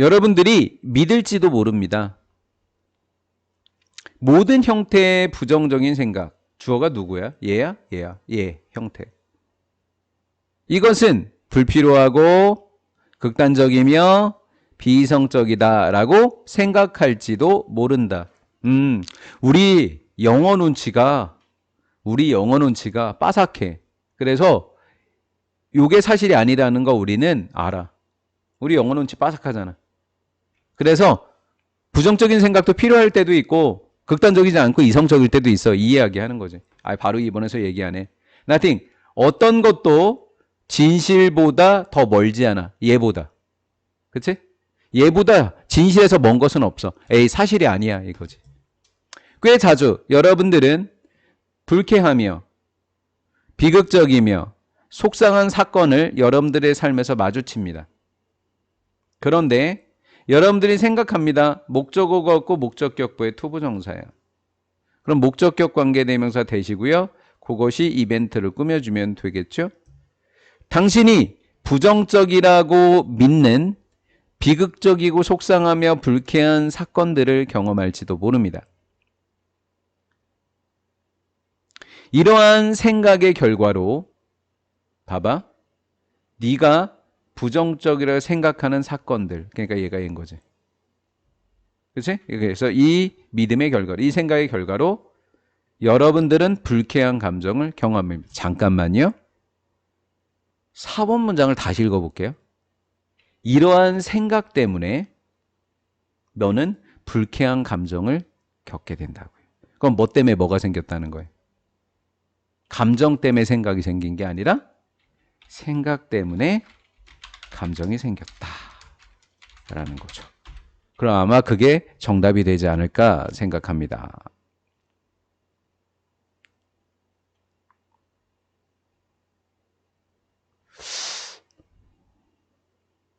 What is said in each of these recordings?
여러분들이 믿을지도 모릅니다. 모든 형태의 부정적인 생각, 주어가 누구야? 얘야? 얘야? 얘, 형태. 이것은 불필요하고 극단적이며 비이성적이다라고 생각할지도 모른다. 음, 우리 영어 눈치가, 우리 영어 눈치가 빠삭해. 그래서 요게 사실이 아니라는 거 우리는 알아. 우리 영어 눈치 빠삭하잖아. 그래서 부정적인 생각도 필요할 때도 있고 극단적이지 않고 이성적일 때도 있어. 이 이야기 하는 거지. 아, 바로 이번에서 얘기하네. Nothing. 어떤 것도 진실보다 더 멀지 않아. 얘보다. 그치? 얘보다 진실에서 먼 것은 없어. 에이, 사실이 아니야. 이거지. 꽤 자주 여러분들은 불쾌하며 비극적이며 속상한 사건을 여러분들의 삶에서 마주칩니다. 그런데 여러분들이 생각합니다. 목적어가 없고 목적격부의 투부정사예요. 그럼 목적격 관계대명사 되시고요. 그것이 이벤트를 꾸며주면 되겠죠. 당신이 부정적이라고 믿는 비극적이고 속상하며 불쾌한 사건들을 경험할지도 모릅니다. 이러한 생각의 결과로 봐봐. 네가 부정적이라 생각하는 사건들. 그러니까 얘가 얘인 거지. 그치? 그래서 이 믿음의 결과로, 이 생각의 결과로 여러분들은 불쾌한 감정을 경험합니다. 잠깐만요. 4번 문장을 다시 읽어볼게요. 이러한 생각 때문에 너는 불쾌한 감정을 겪게 된다고요. 그럼 뭐 때문에 뭐가 생겼다는 거예요? 감정 때문에 생각이 생긴 게 아니라 생각 때문에 감정이 생겼다. 라는 거죠. 그럼 아마 그게 정답이 되지 않을까 생각합니다.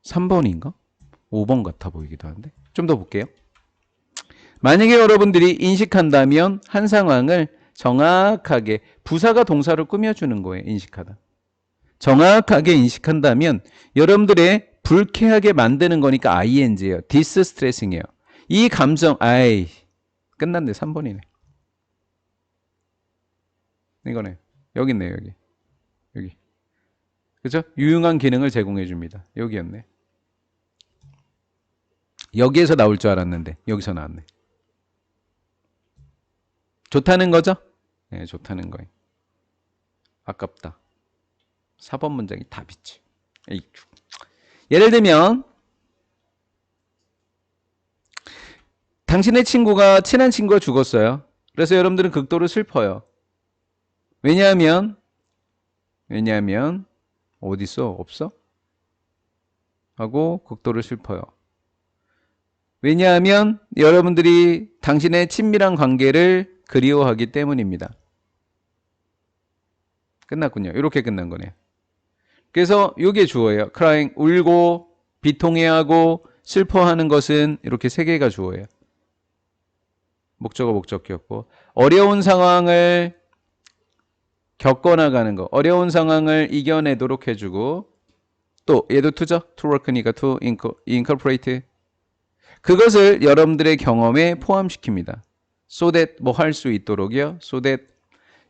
3번인가? 5번 같아 보이기도 한데. 좀 더 볼게요. 만약에 여러분들이 인식한다면 한 상황을 정확하게 부사가 동사를 꾸며주는 거예요. 인식하다. 정확하게 인식한다면 여러분들의 불쾌하게 만드는 거니까 ing예요. 디스스트레싱이에요. 이 감정 아이 끝났네. 3번이네. 이거네. 여기 있네 여기. 여기. 그죠? 유용한 기능을 제공해 줍니다. 여기였네. 여기에서 나올 줄 알았는데 여기서 나왔네. 좋다는 거죠? 네, 좋다는 거예요. 아깝다. 4번 문장이 답이지. 예를 들면 당신의 친구가 친한 친구가 죽었어요. 그래서 여러분들은 극도로 슬퍼요. 왜냐하면 왜냐하면 어디 있어? 없어? 하고 극도로 슬퍼요. 왜냐하면 여러분들이 당신의 친밀한 관계를 그리워하기 때문입니다. 끝났군요. 이렇게 끝난 거네요. 그래서 이게 주어예요. crying 울고 비통해하고 슬퍼하는 것은 이렇게 세 개가 주어예요. 목적어 목적기였고 어려운 상황을 겪어나가는 거, 어려운 상황을 이겨내도록 해주고 또 얘도 투죠. to work니까 to incorporate 그것을 여러분들의 경험에 포함시킵니다. so that 뭐 할 수 있도록이요. so that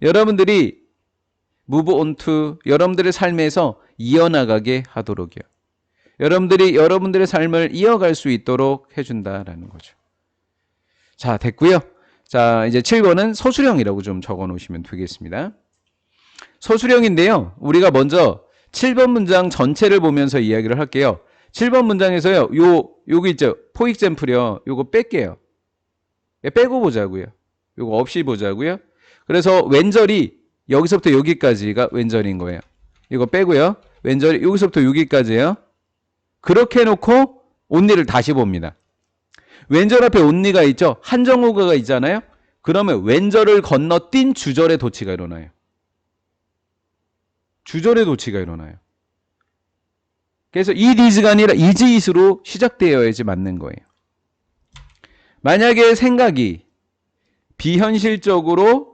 여러분들이 on to 여러분들의 삶에서 이어나가게 하도록이요. 여러분들이 여러분들의 삶을 이어갈 수 있도록 해준다라는 거죠. 자, 됐고요. 자, 이제 7번은 서술형이라고 좀 적어 놓으시면 되겠습니다. 서술형인데요. 우리가 먼저 7번 문장 전체를 보면서 이야기를 할게요. 7번 문장에서요. 요 요거 있죠. 포익잼플이요. 요거 뺄게요. 예, 빼고 보자고요. 요거 없이 보자고요. 그래서 왼절이 여기서부터 여기까지가 왼절인 거예요. 이거 빼고요. 왼절이 여기서부터 여기까지예요. 그렇게 해놓고 온니를 다시 봅니다. 왼절 앞에 온니가 있죠. 한정호가 있잖아요. 그러면 왼절을 건너뛴 주절의 도치가 일어나요. 주절의 도치가 일어나요. 그래서 이 디즈가 아니라 이즈잇으로 시작되어야지 맞는 거예요. 만약에 생각이 비현실적으로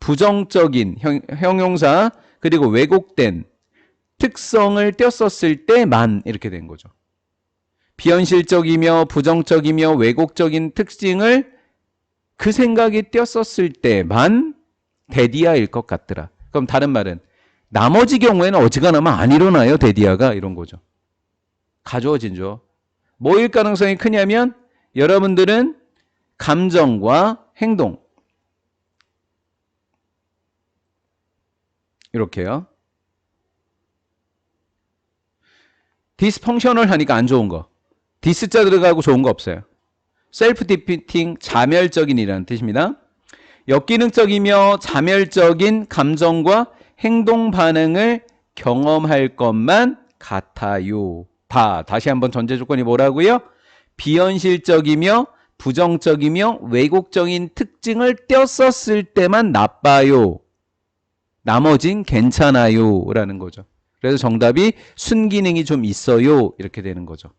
부정적인 형, 형용사 그리고 왜곡된 특성을 띄었었을 때만 이렇게 된 거죠. 비현실적이며 부정적이며 왜곡적인 특징을 그 생각이 띄었었을 때만 데디아일 것 같더라. 그럼 다른 말은 나머지 경우에는 어지간하면 안 일어나요. 데디아가 이런 거죠. 가져워진죠. 뭐일 가능성이 크냐면 여러분들은 감정과 행동 이렇게요. 디스펑셔널 하니까 안 좋은 거. 디스자 들어가고 좋은 거 없어요. 셀프 디피팅 자멸적인이라는 뜻입니다. 역기능적이며 자멸적인 감정과 행동 반응을 경험할 것만 같아요. 봐. 다시 한번 전제 조건이 뭐라고요? 비현실적이며 부정적이며 왜곡적인 특징을 떼었었을 때만 나빠요. 나머진 괜찮아요. 라는 거죠. 그래서 정답이 순기능이 좀 있어요. 이렇게 되는 거죠.